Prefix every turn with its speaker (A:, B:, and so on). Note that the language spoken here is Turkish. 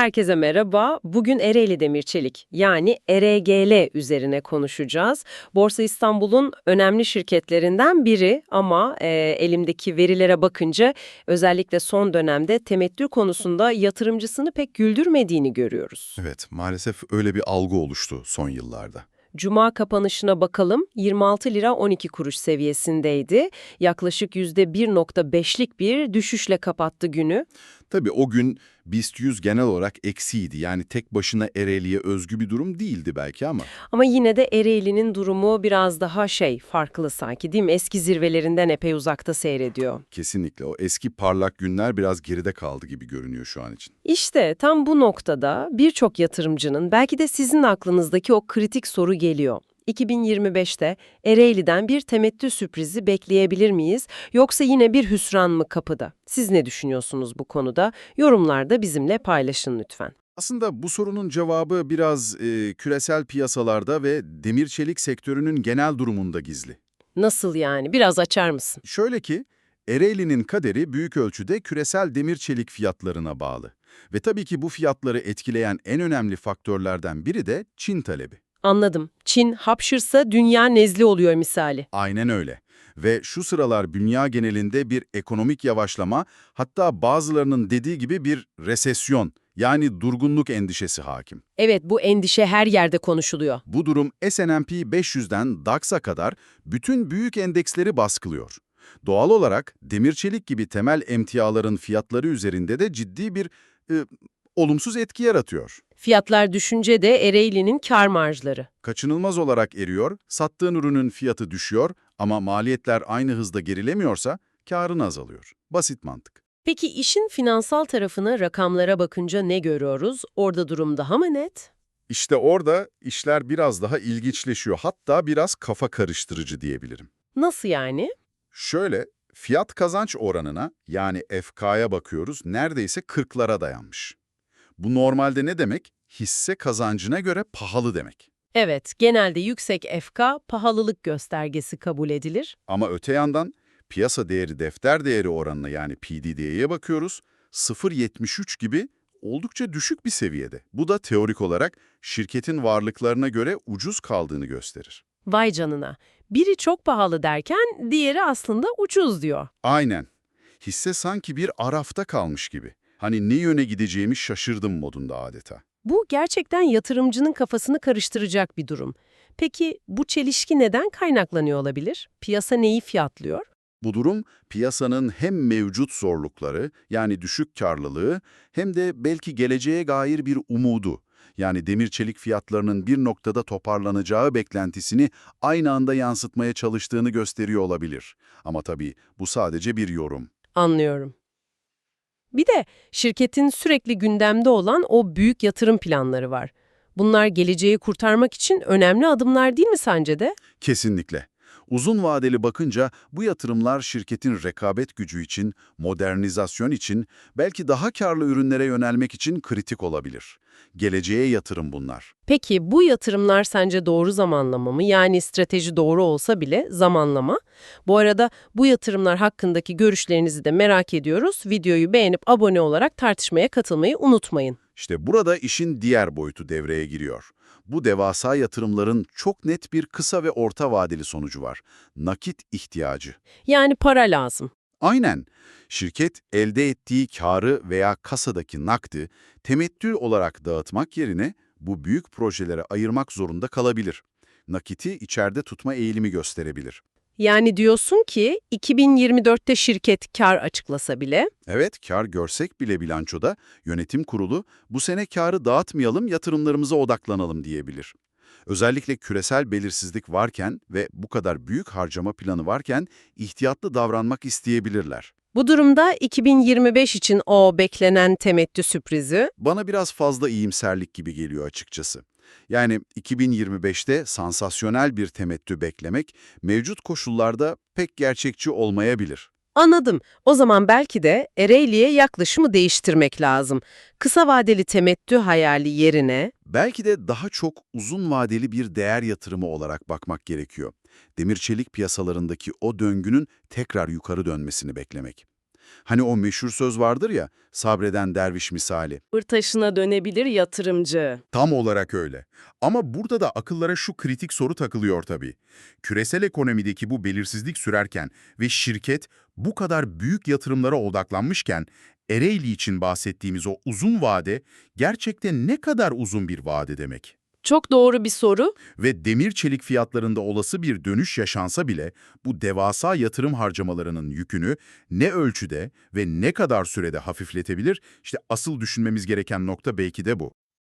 A: Herkese merhaba. Bugün Ereğli Demir Çelik yani ERGL üzerine konuşacağız. Borsa İstanbul'un önemli şirketlerinden biri ama e, elimdeki verilere bakınca özellikle son dönemde temettü konusunda yatırımcısını pek güldürmediğini görüyoruz.
B: Evet, maalesef öyle bir algı oluştu son yıllarda.
A: Cuma kapanışına bakalım 26 lira 12 kuruş seviyesindeydi. Yaklaşık %1.5'lik bir düşüşle kapattı günü.
B: Tabii o gün BIST 100 genel olarak eksiydi. Yani tek başına Ereğli'ye özgü bir durum değildi belki ama.
A: Ama yine de Ereğli'nin durumu biraz daha şey farklı sanki değil mi? Eski zirvelerinden epey uzakta seyrediyor.
B: Kesinlikle o eski parlak günler biraz geride kaldı gibi görünüyor şu an için.
A: İşte tam bu noktada birçok yatırımcının belki de sizin aklınızdaki o kritik soru geliyor. 2025'te Ereğli'den bir temettü sürprizi bekleyebilir miyiz yoksa yine bir hüsran mı kapıda? Siz ne düşünüyorsunuz bu konuda? Yorumlarda bizimle paylaşın lütfen.
B: Aslında bu sorunun cevabı biraz e, küresel piyasalarda ve demir çelik sektörünün genel durumunda gizli.
A: Nasıl yani? Biraz açar mısın?
B: Şöyle ki, Ereğli'nin kaderi büyük ölçüde küresel demir çelik fiyatlarına bağlı. Ve tabii ki bu fiyatları etkileyen en önemli faktörlerden biri de Çin talebi.
A: Anladım. Çin hapşırsa dünya nezli oluyor misali.
B: Aynen öyle. Ve şu sıralar dünya genelinde bir ekonomik yavaşlama, hatta bazılarının dediği gibi bir resesyon, yani durgunluk endişesi hakim.
A: Evet bu endişe her yerde konuşuluyor.
B: Bu durum S&P 500'den DAX'a kadar bütün büyük endeksleri baskılıyor. Doğal olarak demir çelik gibi temel emtiaların fiyatları üzerinde de ciddi bir e, olumsuz etki yaratıyor.
A: Fiyatlar düşünce de Ereğli'nin kar marjları.
B: Kaçınılmaz olarak eriyor, sattığın ürünün fiyatı düşüyor ama maliyetler aynı hızda gerilemiyorsa karın azalıyor. Basit mantık.
A: Peki işin finansal tarafına rakamlara bakınca ne görüyoruz? Orada durum daha mı net?
B: İşte orada işler biraz daha ilginçleşiyor. Hatta biraz kafa karıştırıcı diyebilirim.
A: Nasıl yani?
B: Şöyle, fiyat kazanç oranına yani FK'ya bakıyoruz neredeyse 40'lara dayanmış. Bu normalde ne demek? Hisse kazancına göre pahalı demek.
A: Evet, genelde yüksek FK pahalılık göstergesi kabul edilir.
B: Ama öte yandan piyasa değeri defter değeri oranına yani PDD'ye bakıyoruz. 0.73 gibi oldukça düşük bir seviyede. Bu da teorik olarak şirketin varlıklarına göre ucuz kaldığını gösterir.
A: Vay canına. Biri çok pahalı derken diğeri aslında ucuz diyor.
B: Aynen. Hisse sanki bir arafta kalmış gibi. Hani ne yöne gideceğimi şaşırdım modunda adeta.
A: Bu gerçekten yatırımcının kafasını karıştıracak bir durum. Peki bu çelişki neden kaynaklanıyor olabilir? Piyasa neyi fiyatlıyor?
B: Bu durum piyasanın hem mevcut zorlukları yani düşük karlılığı hem de belki geleceğe dair bir umudu yani demir çelik fiyatlarının bir noktada toparlanacağı beklentisini aynı anda yansıtmaya çalıştığını gösteriyor olabilir. Ama tabii bu sadece bir yorum.
A: Anlıyorum. Bir de şirketin sürekli gündemde olan o büyük yatırım planları var. Bunlar geleceği kurtarmak için önemli adımlar değil mi sence de?
B: Kesinlikle. Uzun vadeli bakınca bu yatırımlar şirketin rekabet gücü için, modernizasyon için, belki daha karlı ürünlere yönelmek için kritik olabilir. Geleceğe yatırım bunlar.
A: Peki bu yatırımlar sence doğru zamanlama mı? Yani strateji doğru olsa bile zamanlama. Bu arada bu yatırımlar hakkındaki görüşlerinizi de merak ediyoruz. Videoyu beğenip abone olarak tartışmaya katılmayı unutmayın.
B: İşte burada işin diğer boyutu devreye giriyor. Bu devasa yatırımların çok net bir kısa ve orta vadeli sonucu var. Nakit ihtiyacı.
A: Yani para lazım.
B: Aynen. Şirket elde ettiği karı veya kasadaki nakdi temettü olarak dağıtmak yerine bu büyük projelere ayırmak zorunda kalabilir. Nakiti içeride tutma eğilimi gösterebilir.
A: Yani diyorsun ki 2024'te şirket kar açıklasa bile
B: Evet, kar görsek bile bilançoda yönetim kurulu bu sene karı dağıtmayalım, yatırımlarımıza odaklanalım diyebilir. Özellikle küresel belirsizlik varken ve bu kadar büyük harcama planı varken ihtiyatlı davranmak isteyebilirler.
A: Bu durumda 2025 için o beklenen temettü sürprizi
B: Bana biraz fazla iyimserlik gibi geliyor açıkçası. Yani 2025'te sansasyonel bir temettü beklemek mevcut koşullarda pek gerçekçi olmayabilir.
A: Anladım. O zaman belki de Ereğli'ye yaklaşımı değiştirmek lazım. Kısa vadeli temettü hayali yerine
B: Belki de daha çok uzun vadeli bir değer yatırımı olarak bakmak gerekiyor. Demir çelik piyasalarındaki o döngünün tekrar yukarı dönmesini beklemek.
C: Hani o meşhur söz vardır ya, sabreden derviş misali.
A: Irtaşına dönebilir yatırımcı.
B: Tam olarak öyle. Ama burada da akıllara şu kritik soru takılıyor tabii. Küresel ekonomideki bu belirsizlik sürerken ve şirket bu kadar büyük yatırımlara odaklanmışken Ereğli için bahsettiğimiz o uzun vade gerçekten ne kadar uzun bir vade demek?
A: Çok doğru bir soru.
B: Ve demir çelik fiyatlarında olası bir dönüş yaşansa bile bu devasa yatırım harcamalarının yükünü ne ölçüde ve ne kadar sürede hafifletebilir? İşte asıl düşünmemiz gereken nokta belki de bu.